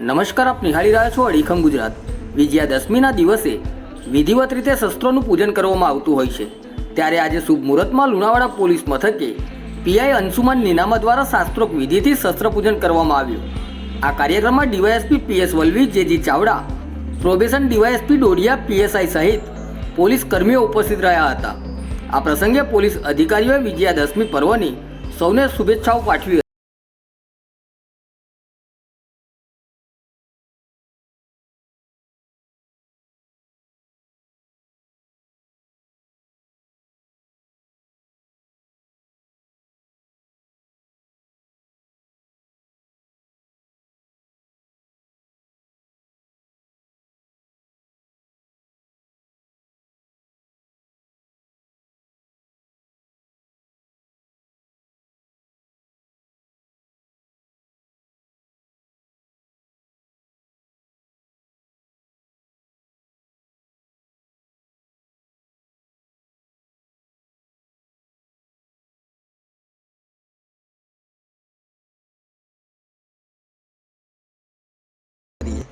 નમસ્કાર, આપ નિહાળી રહ્યા છો અડીખમ ગુજરાત. વિજયાદશમીના દિવસે વિધિવત રીતે શસ્ત્રોનું પૂજન કરવામાં આવતું હોય છે. ત્યારે આજે શુભ મુહૂર્તમાં લુણાવાડા પોલીસ મથકે પીઆઈ અંશુમાન નિનામા દ્વારા શાસ્ત્રોક વિધિથી શસ્ત્ર પૂજન કરવામાં આવ્યું. આ કાર્યક્રમમાં DYSP PS Valvi, J G Chavda, probation DYSP Dodiya, PSI સહિત પોલીસ કર્મીઓ ઉપસ્થિત રહ્યા હતા. આ પ્રસંગે પોલીસ અધિકારીઓએ વિજયાદશમી પર્વની સૌને શુભેચ્છાઓ પાઠવી रही है।